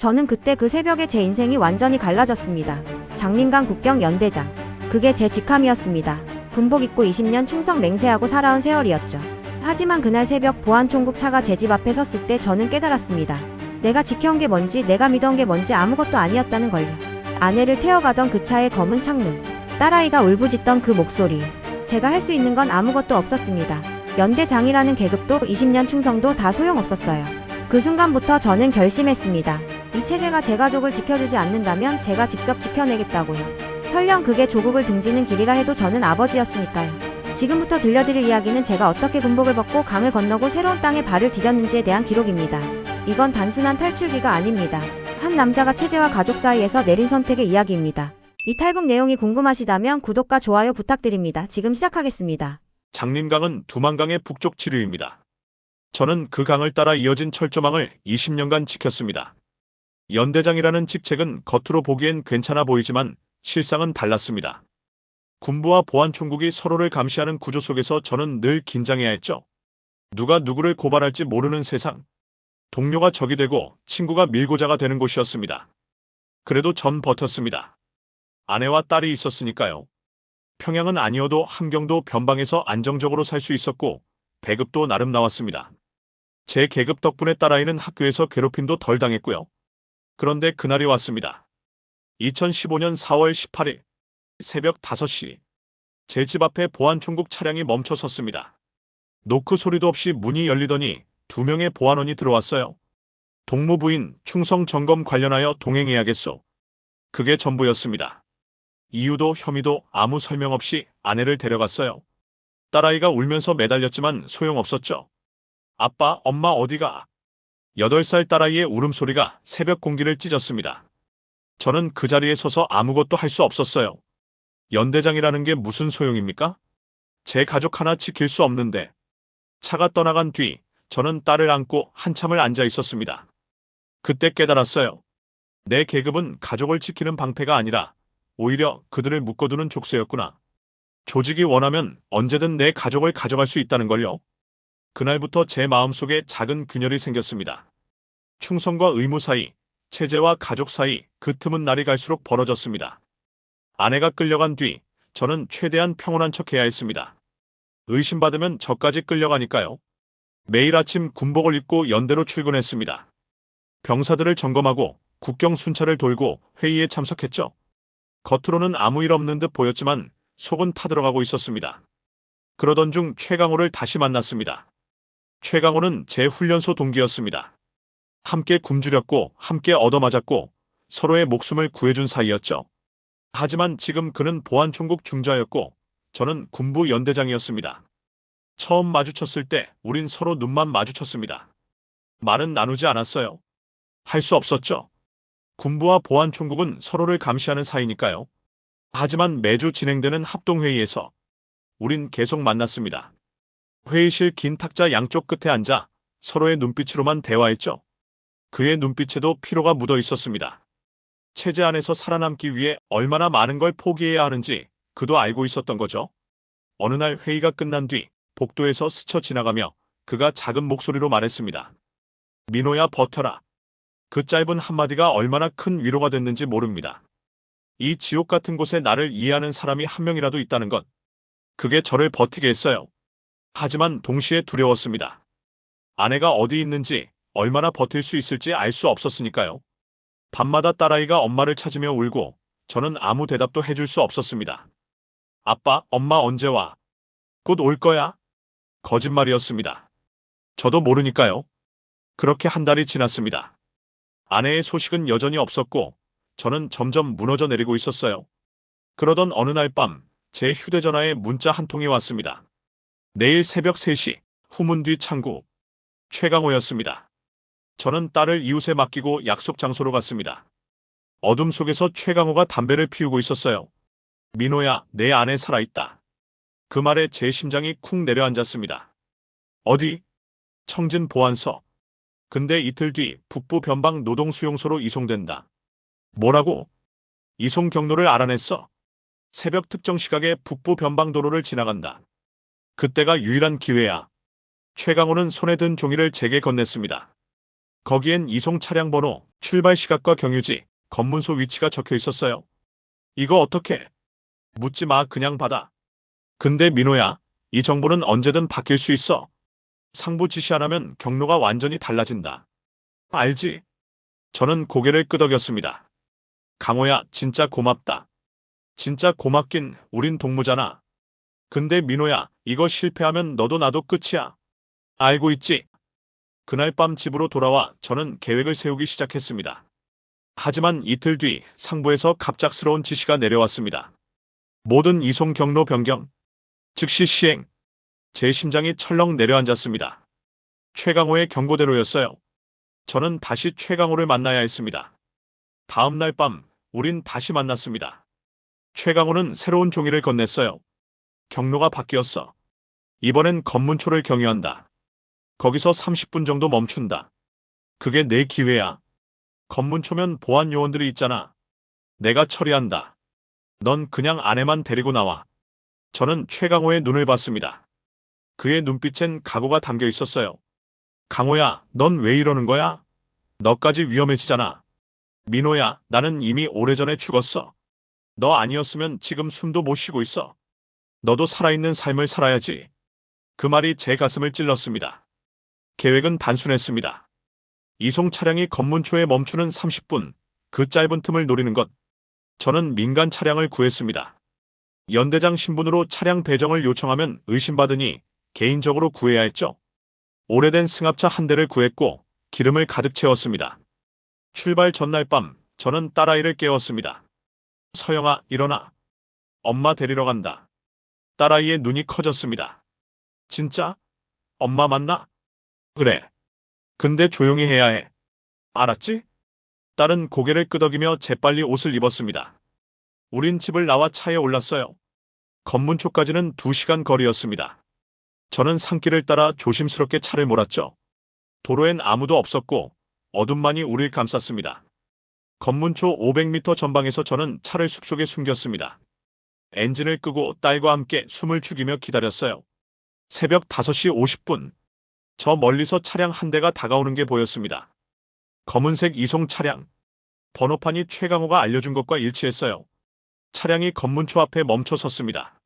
저는 그때 그 새벽에 제 인생이 완전히 갈라졌습니다. 장민강 국경 연대장. 그게 제 직함이었습니다. 군복 입고 20년 충성 맹세하고 살아온 세월이었죠. 하지만 그날 새벽 보안총국 차가 제 집 앞에 섰을 때 저는 깨달았습니다. 내가 지켜온 게 뭔지 내가 믿어온 게 뭔지 아무것도 아니었다는 걸요. 아내를 태워가던 그 차의 검은 창문. 딸아이가 울부짖던 그 목소리. 제가 할 수 있는 건 아무것도 없었습니다. 연대장이라는 계급도 20년 충성도 다 소용없었어요. 그 순간부터 저는 결심했습니다. 이 체제가 제 가족을 지켜주지 않는다면 제가 직접 지켜내겠다고요. 설령 그게 조국을 등지는 길이라 해도 저는 아버지였으니까요. 지금부터 들려드릴 이야기는 제가 어떻게 군복을 벗고 강을 건너고 새로운 땅에 발을 디뎠는지에 대한 기록입니다. 이건 단순한 탈출기가 아닙니다. 한 남자가 체제와 가족 사이에서 내린 선택의 이야기입니다. 이 탈북 내용이 궁금하시다면 구독과 좋아요 부탁드립니다. 지금 시작하겠습니다. 장림강은 두만강의 북쪽 지류입니다. 저는 그 강을 따라 이어진 철조망을 20년간 지켰습니다. 연대장이라는 직책은 겉으로 보기엔 괜찮아 보이지만 실상은 달랐습니다. 군부와 보안총국이 서로를 감시하는 구조 속에서 저는 늘 긴장해야 했죠. 누가 누구를 고발할지 모르는 세상. 동료가 적이 되고 친구가 밀고자가 되는 곳이었습니다. 그래도 전 버텼습니다. 아내와 딸이 있었으니까요. 평양은 아니어도 함경도 변방에서 안정적으로 살 수 있었고 배급도 나름 나왔습니다. 제 계급 덕분에 딸아이는 학교에서 괴롭힘도 덜 당했고요. 그런데 그날이 왔습니다. 2015년 4월 18일 새벽 5시 제 집 앞에 보안총국 차량이 멈춰 섰습니다. 노크 소리도 없이 문이 열리더니 두 명의 보안원이 들어왔어요. 동무부인 충성 점검 관련하여 동행해야겠소. 그게 전부였습니다. 이유도 혐의도 아무 설명 없이 아내를 데려갔어요. 딸아이가 울면서 매달렸지만 소용없었죠. 아빠, 엄마 어디가? 8살 딸아이의 울음소리가 새벽 공기를 찢었습니다. 저는 그 자리에 서서 아무것도 할 수 없었어요. 연대장이라는 게 무슨 소용입니까? 제 가족 하나 지킬 수 없는데. 차가 떠나간 뒤 저는 딸을 안고 한참을 앉아 있었습니다. 그때 깨달았어요. 내 계급은 가족을 지키는 방패가 아니라 오히려 그들을 묶어두는 족쇄였구나. 조직이 원하면 언제든 내 가족을 가져갈 수 있다는 걸요. 그날부터 제 마음속에 작은 균열이 생겼습니다. 충성과 의무 사이, 체제와 가족 사이 그 틈은 날이 갈수록 벌어졌습니다. 아내가 끌려간 뒤 저는 최대한 평온한 척해야 했습니다. 의심받으면 저까지 끌려가니까요. 매일 아침 군복을 입고 연대로 출근했습니다. 병사들을 점검하고 국경 순찰을 돌고 회의에 참석했죠. 겉으로는 아무 일 없는 듯 보였지만 속은 타들어가고 있었습니다. 그러던 중 최강호를 다시 만났습니다. 최강호는 제 훈련소 동기였습니다. 함께 굶주렸고 함께 얻어맞았고 서로의 목숨을 구해준 사이였죠. 하지만 지금 그는 보안총국 중자였고 저는 군부 연대장이었습니다. 처음 마주쳤을 때 우린 서로 눈만 마주쳤습니다. 말은 나누지 않았어요. 할 수 없었죠. 군부와 보안총국은 서로를 감시하는 사이니까요. 하지만 매주 진행되는 합동회의에서 우린 계속 만났습니다. 회의실 긴 탁자 양쪽 끝에 앉아 서로의 눈빛으로만 대화했죠. 그의 눈빛에도 피로가 묻어 있었습니다. 체제 안에서 살아남기 위해 얼마나 많은 걸 포기해야 하는지 그도 알고 있었던 거죠. 어느 날 회의가 끝난 뒤 복도에서 스쳐 지나가며 그가 작은 목소리로 말했습니다. 민호야 버텨라. 그 짧은 한마디가 얼마나 큰 위로가 됐는지 모릅니다. 이 지옥 같은 곳에 나를 이해하는 사람이 한 명이라도 있다는 것. 그게 저를 버티게 했어요. 하지만 동시에 두려웠습니다. 아내가 어디 있는지 얼마나 버틸 수 있을지 알 수 없었으니까요. 밤마다 딸아이가 엄마를 찾으며 울고 저는 아무 대답도 해줄 수 없었습니다. 아빠, 엄마 언제 와? 곧 올 거야? 거짓말이었습니다. 저도 모르니까요. 그렇게 한 달이 지났습니다. 아내의 소식은 여전히 없었고 저는 점점 무너져 내리고 있었어요. 그러던 어느 날 밤 제 휴대전화에 문자 한 통이 왔습니다. 내일 새벽 3시 후문 뒤 창구 최강호였습니다. 저는 딸을 이웃에 맡기고 약속 장소로 갔습니다. 어둠 속에서 최강호가 담배를 피우고 있었어요. 민호야, 내 안에 살아있다. 그 말에 제 심장이 쿵 내려앉았습니다. 어디? 청진 보안서. 근데 이틀 뒤 북부 변방 노동수용소로 이송된다. 뭐라고? 이송 경로를 알아냈어. 새벽 특정 시각에 북부 변방도로를 지나간다. 그때가 유일한 기회야. 최강호는 손에 든 종이를 제게 건넸습니다. 거기엔 이송 차량 번호, 출발 시각과 경유지, 검문소 위치가 적혀 있었어요. 이거 어떻게? 묻지 마, 그냥 받아. 근데 민호야, 이 정보는 언제든 바뀔 수 있어. 상부 지시 안 하면 경로가 완전히 달라진다. 알지? 저는 고개를 끄덕였습니다. 강호야, 진짜 고맙다. 진짜 고맙긴, 우린 동무잖아. 근데 민호야, 이거 실패하면 너도 나도 끝이야. 알고 있지? 그날 밤 집으로 돌아와 저는 계획을 세우기 시작했습니다. 하지만 이틀 뒤 상부에서 갑작스러운 지시가 내려왔습니다. 모든 이송 경로 변경, 즉시 시행. 제 심장이 철렁 내려앉았습니다. 최강호의 경고대로였어요. 저는 다시 최강호를 만나야 했습니다. 다음 날 밤, 우린 다시 만났습니다. 최강호는 새로운 종이를 건넸어요. 경로가 바뀌었어. 이번엔 검문초를 경유한다. 거기서 30분 정도 멈춘다. 그게 내 기회야. 검문초면 보안 요원들이 있잖아. 내가 처리한다. 넌 그냥 아내만 데리고 나와. 저는 최강호의 눈을 봤습니다. 그의 눈빛엔 각오가 담겨 있었어요. 강호야, 넌 왜 이러는 거야? 너까지 위험해지잖아. 민호야, 나는 이미 오래전에 죽었어. 너 아니었으면 지금 숨도 못 쉬고 있어. 너도 살아있는 삶을 살아야지. 그 말이 제 가슴을 찔렀습니다. 계획은 단순했습니다. 이송 차량이 검문초에 멈추는 30분, 그 짧은 틈을 노리는 것. 저는 민간 차량을 구했습니다. 연대장 신분으로 차량 배정을 요청하면 의심받으니 개인적으로 구해야 했죠. 오래된 승합차 한 대를 구했고 기름을 가득 채웠습니다. 출발 전날 밤 저는 딸아이를 깨웠습니다. 서영아 일어나. 엄마 데리러 간다. 딸아이의 눈이 커졌습니다. 진짜? 엄마 맞나? 그래. 근데 조용히 해야 해. 알았지? 딸은 고개를 끄덕이며 재빨리 옷을 입었습니다. 우린 집을 나와 차에 올랐어요. 검문초까지는 2시간 거리였습니다. 저는 산길을 따라 조심스럽게 차를 몰았죠. 도로엔 아무도 없었고 어둠만이 우릴 감쌌습니다. 검문초 500m 전방에서 저는 차를 숲속에 숨겼습니다. 엔진을 끄고 딸과 함께 숨을 죽이며 기다렸어요. 새벽 5시 50분. 저 멀리서 차량 한 대가 다가오는 게 보였습니다. 검은색 이송 차량. 번호판이 최강호가 알려준 것과 일치했어요. 차량이 검문초 앞에 멈춰 섰습니다.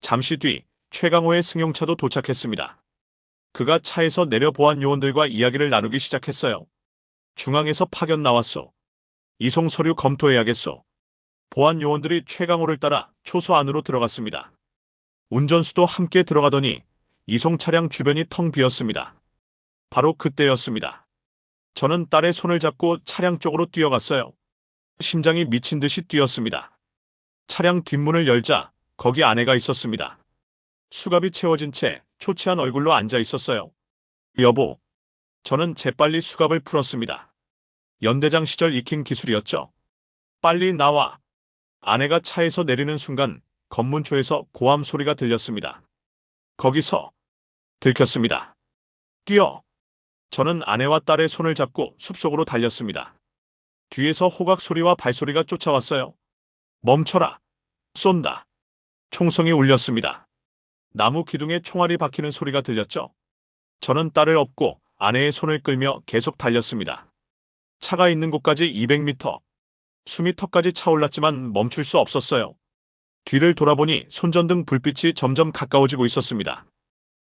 잠시 뒤 최강호의 승용차도 도착했습니다. 그가 차에서 내려 보안 요원들과 이야기를 나누기 시작했어요. 중앙에서 파견 나왔소. 이송 서류 검토해야겠소. 보안 요원들이 최강호를 따라 초소 안으로 들어갔습니다. 운전수도 함께 들어가더니 이송 차량 주변이 텅 비었습니다. 바로 그때였습니다. 저는 딸의 손을 잡고 차량 쪽으로 뛰어갔어요. 심장이 미친 듯이 뛰었습니다. 차량 뒷문을 열자 거기 아내가 있었습니다. 수갑이 채워진 채 초췌한 얼굴로 앉아 있었어요. 여보. 저는 재빨리 수갑을 풀었습니다. 연대장 시절 익힌 기술이었죠. 빨리 나와. 아내가 차에서 내리는 순간 검문초에서 고함 소리가 들렸습니다. 거기서 들켰습니다. 뛰어. 저는 아내와 딸의 손을 잡고 숲속으로 달렸습니다. 뒤에서 호각 소리와 발소리가 쫓아왔어요. 멈춰라. 쏜다. 총성이 울렸습니다. 나무 기둥에 총알이 박히는 소리가 들렸죠. 저는 딸을 업고 아내의 손을 끌며 계속 달렸습니다. 차가 있는 곳까지 200m. 숨이 턱까지 차올랐지만 멈출 수 없었어요. 뒤를 돌아보니 손전등 불빛이 점점 가까워지고 있었습니다.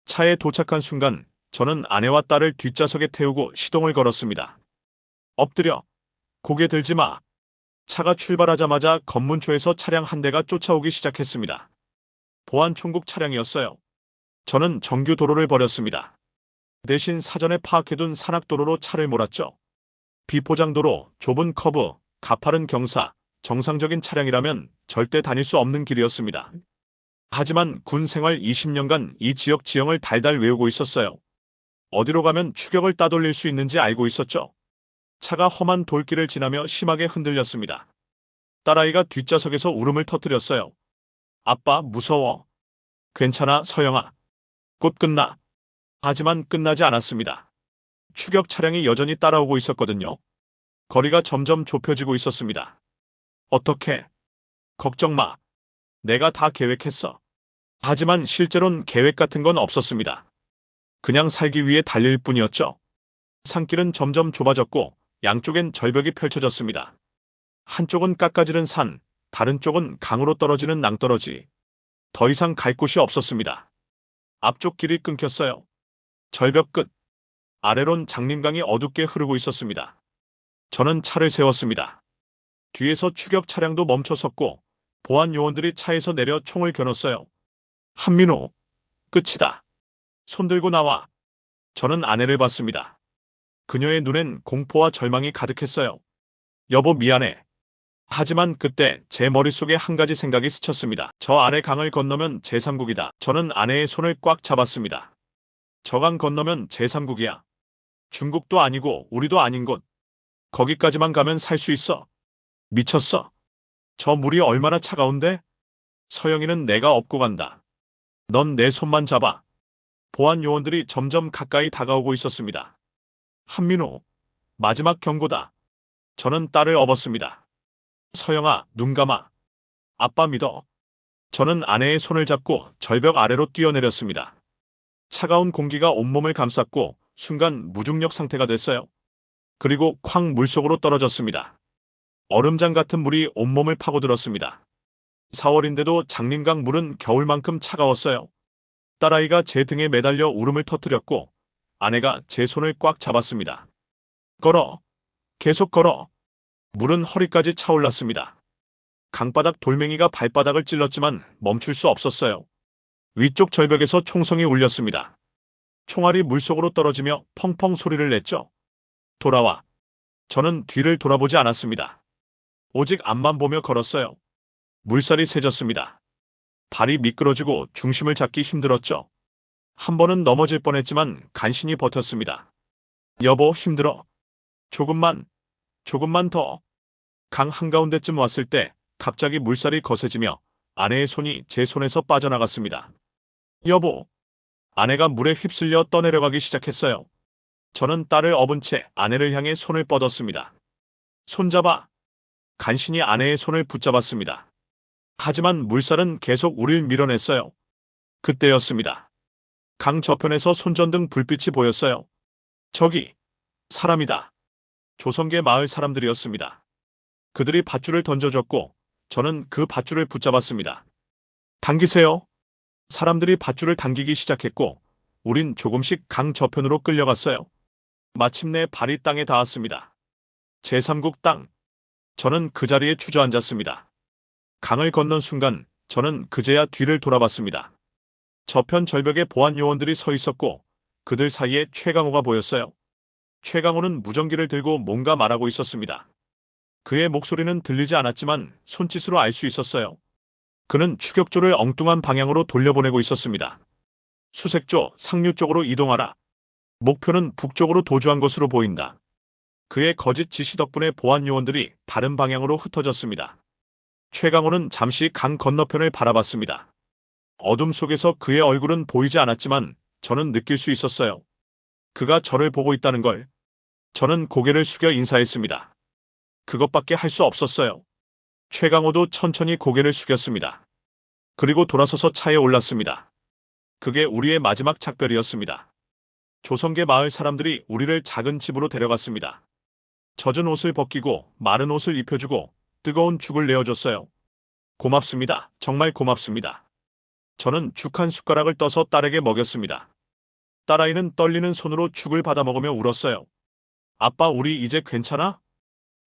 차에 도착한 순간 저는 아내와 딸을 뒷좌석에 태우고 시동을 걸었습니다. 엎드려. 고개 들지 마. 차가 출발하자마자 검문초에서 차량 한 대가 쫓아오기 시작했습니다. 보안 총국 차량이었어요. 저는 정규 도로를 버렸습니다. 대신 사전에 파악해둔 산악도로로 차를 몰았죠. 비포장도로, 좁은 커브, 가파른 경사, 정상적인 차량이라면 절대 다닐 수 없는 길이었습니다. 하지만 군 생활 20년간 이 지역 지형을 달달 외우고 있었어요. 어디로 가면 추격을 따돌릴 수 있는지 알고 있었죠. 차가 험한 돌길을 지나며 심하게 흔들렸습니다. 딸아이가 뒷좌석에서 울음을 터뜨렸어요. 아빠 무서워. 괜찮아 서영아. 곧 끝나. 하지만 끝나지 않았습니다. 추격 차량이 여전히 따라오고 있었거든요. 거리가 점점 좁혀지고 있었습니다. 어떻게? 걱정 마. 내가 다 계획했어. 하지만 실제론 계획 같은 건 없었습니다. 그냥 살기 위해 달릴 뿐이었죠. 산길은 점점 좁아졌고 양쪽엔 절벽이 펼쳐졌습니다. 한쪽은 깎아지른 산, 다른 쪽은 강으로 떨어지는 낭떠러지. 더 이상 갈 곳이 없었습니다. 앞쪽 길이 끊겼어요. 절벽 끝. 아래론 장림강이 어둡게 흐르고 있었습니다. 저는 차를 세웠습니다. 뒤에서 추격 차량도 멈춰 섰고 보안 요원들이 차에서 내려 총을 겨눴어요. 한민호, 끝이다. 손 들고 나와. 저는 아내를 봤습니다. 그녀의 눈엔 공포와 절망이 가득했어요. 여보 미안해. 하지만 그때 제 머릿속에 한 가지 생각이 스쳤습니다. 저 아래 강을 건너면 제3국이다. 저는 아내의 손을 꽉 잡았습니다. 저 강 건너면 제3국이야. 중국도 아니고 우리도 아닌 곳. 거기까지만 가면 살 수 있어. 미쳤어. 저 물이 얼마나 차가운데? 서영이는 내가 업고 간다. 넌 내 손만 잡아. 보안 요원들이 점점 가까이 다가오고 있었습니다. 한민호, 마지막 경고다. 저는 딸을 업었습니다. 서영아, 눈 감아. 아빠 믿어. 저는 아내의 손을 잡고 절벽 아래로 뛰어내렸습니다. 차가운 공기가 온몸을 감쌌고 순간 무중력 상태가 됐어요. 그리고 쾅 물속으로 떨어졌습니다. 얼음장 같은 물이 온몸을 파고들었습니다. 4월인데도 장림강 물은 겨울만큼 차가웠어요. 딸아이가 제 등에 매달려 울음을 터뜨렸고 아내가 제 손을 꽉 잡았습니다. 걸어. 계속 걸어. 물은 허리까지 차올랐습니다. 강바닥 돌멩이가 발바닥을 찔렀지만 멈출 수 없었어요. 위쪽 절벽에서 총성이 울렸습니다. 총알이 물속으로 떨어지며 펑펑 소리를 냈죠. 돌아와. 저는 뒤를 돌아보지 않았습니다. 오직 앞만 보며 걸었어요. 물살이 세졌습니다. 발이 미끄러지고 중심을 잡기 힘들었죠. 한 번은 넘어질 뻔했지만 간신히 버텼습니다. 여보 힘들어. 조금만, 조금만 더. 강 한가운데쯤 왔을 때 갑자기 물살이 거세지며 아내의 손이 제 손에서 빠져나갔습니다. 여보. 아내가 물에 휩쓸려 떠내려가기 시작했어요. 저는 딸을 업은 채 아내를 향해 손을 뻗었습니다. 손잡아. 간신히 아내의 손을 붙잡았습니다. 하지만 물살은 계속 우릴 밀어냈어요. 그때였습니다. 강 저편에서 손전등 불빛이 보였어요. 저기, 사람이다. 조성계 마을 사람들이었습니다. 그들이 밧줄을 던져줬고 저는 그 밧줄을 붙잡았습니다. 당기세요. 사람들이 밧줄을 당기기 시작했고 우린 조금씩 강 저편으로 끌려갔어요. 마침내 발이 땅에 닿았습니다. 제3국 땅. 저는 그 자리에 주저앉았습니다. 강을 건넌 순간 저는 그제야 뒤를 돌아봤습니다. 저편 절벽에 보안 요원들이 서 있었고 그들 사이에 최강호가 보였어요. 최강호는 무전기를 들고 뭔가 말하고 있었습니다. 그의 목소리는 들리지 않았지만 손짓으로 알 수 있었어요. 그는 추격조를 엉뚱한 방향으로 돌려보내고 있었습니다. 수색조 상류 쪽으로 이동하라. 목표는 북쪽으로 도주한 것으로 보인다. 그의 거짓 지시 덕분에 보안 요원들이 다른 방향으로 흩어졌습니다. 최강호는 잠시 강 건너편을 바라봤습니다. 어둠 속에서 그의 얼굴은 보이지 않았지만 저는 느낄 수 있었어요. 그가 저를 보고 있다는 걸. 저는 고개를 숙여 인사했습니다. 그것밖에 할 수 없었어요. 최강호도 천천히 고개를 숙였습니다. 그리고 돌아서서 차에 올랐습니다. 그게 우리의 마지막 작별이었습니다. 조성계 마을 사람들이 우리를 작은 집으로 데려갔습니다. 젖은 옷을 벗기고 마른 옷을 입혀주고 뜨거운 죽을 내어줬어요. 고맙습니다. 정말 고맙습니다. 저는 죽 한 숟가락을 떠서 딸에게 먹였습니다. 딸아이는 떨리는 손으로 죽을 받아 먹으며 울었어요. 아빠, 우리 이제 괜찮아?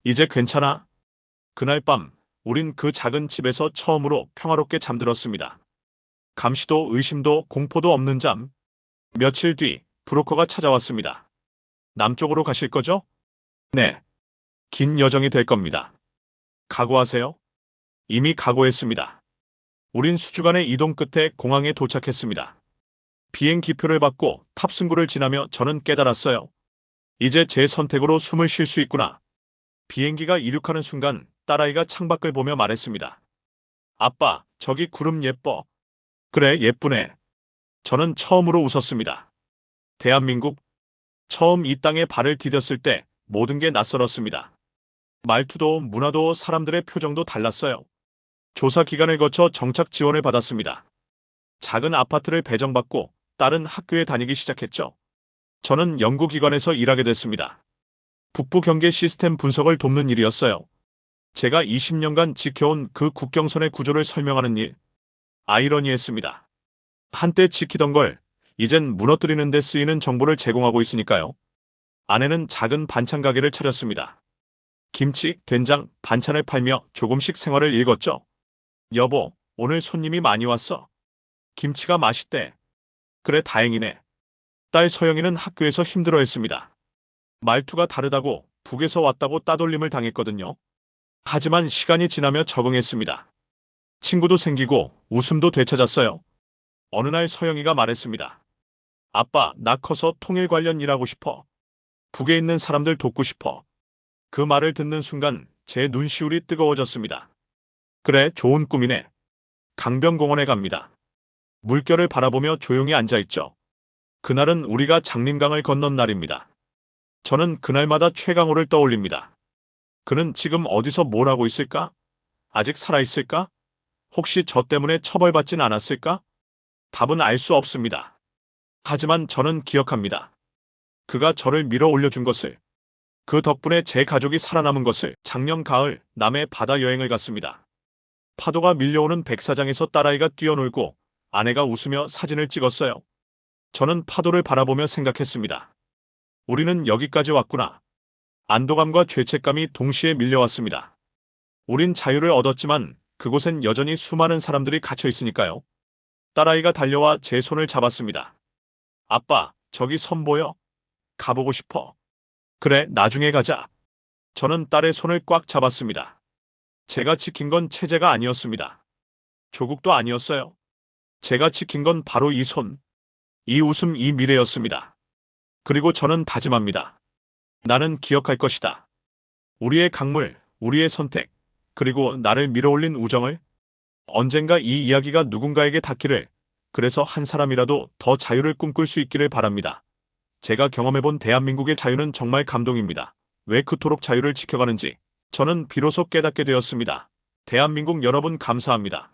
이제 괜찮아? 그날 밤, 우린 그 작은 집에서 처음으로 평화롭게 잠들었습니다. 감시도 의심도 공포도 없는 잠. 며칠 뒤, 브로커가 찾아왔습니다. 남쪽으로 가실 거죠? 네. 긴 여정이 될 겁니다. 각오하세요. 이미 각오했습니다. 우린 수주간의 이동 끝에 공항에 도착했습니다. 비행 기표를 받고 탑승구를 지나며 저는 깨달았어요. 이제 제 선택으로 숨을 쉴 수 있구나. 비행기가 이륙하는 순간 딸아이가 창밖을 보며 말했습니다. 아빠, 저기 구름 예뻐. 그래, 예쁘네. 저는 처음으로 웃었습니다. 대한민국. 처음 이 땅에 발을 디뎠을 때 모든 게 낯설었습니다. 말투도 문화도 사람들의 표정도 달랐어요. 조사 기간을 거쳐 정착 지원을 받았습니다. 작은 아파트를 배정받고 딸은 학교에 다니기 시작했죠. 저는 연구기관에서 일하게 됐습니다. 북부 경계 시스템 분석을 돕는 일이었어요. 제가 20년간 지켜온 그 국경선의 구조를 설명하는 일. 아이러니했습니다. 한때 지키던 걸 이젠 무너뜨리는 데 쓰이는 정보를 제공하고 있으니까요. 아내는 작은 반찬 가게를 차렸습니다. 김치, 된장, 반찬을 팔며 조금씩 생활을 읽었죠. 여보, 오늘 손님이 많이 왔어. 김치가 맛있대. 그래, 다행이네. 딸 서영이는 학교에서 힘들어했습니다. 말투가 다르다고 북에서 왔다고 따돌림을 당했거든요. 하지만 시간이 지나며 적응했습니다. 친구도 생기고 웃음도 되찾았어요. 어느 날 서영이가 말했습니다. 아빠, 나 커서 통일 관련 일하고 싶어. 북에 있는 사람들 돕고 싶어. 그 말을 듣는 순간 제 눈시울이 뜨거워졌습니다. 그래, 좋은 꿈이네. 강변공원에 갑니다. 물결을 바라보며 조용히 앉아있죠. 그날은 우리가 장림강을 건넌 날입니다. 저는 그날마다 최강호를 떠올립니다. 그는 지금 어디서 뭘 하고 있을까? 아직 살아있을까? 혹시 저 때문에 처벌받진 않았을까? 답은 알 수 없습니다. 하지만 저는 기억합니다. 그가 저를 밀어 올려준 것을, 그 덕분에 제 가족이 살아남은 것을 작년 가을 남해 바다 여행을 갔습니다. 파도가 밀려오는 백사장에서 딸아이가 뛰어놀고 아내가 웃으며 사진을 찍었어요. 저는 파도를 바라보며 생각했습니다. 우리는 여기까지 왔구나. 안도감과 죄책감이 동시에 밀려왔습니다. 우린 자유를 얻었지만 그곳엔 여전히 수많은 사람들이 갇혀 있으니까요. 딸아이가 달려와 제 손을 잡았습니다. 아빠, 저기 선 보여? 가보고 싶어. 그래, 나중에 가자. 저는 딸의 손을 꽉 잡았습니다. 제가 지킨 건 체제가 아니었습니다. 조국도 아니었어요. 제가 지킨 건 바로 이 손, 이 웃음, 이 미래였습니다. 그리고 저는 다짐합니다. 나는 기억할 것이다. 우리의 강물, 우리의 선택, 그리고 나를 밀어올린 우정을 언젠가 이 이야기가 누군가에게 닿기를 그래서 한 사람이라도 더 자유를 꿈꿀 수 있기를 바랍니다. 제가 경험해본 대한민국의 자유는 정말 감동입니다. 왜 그토록 자유를 지켜가는지 저는 비로소 깨닫게 되었습니다. 대한민국 여러분 감사합니다.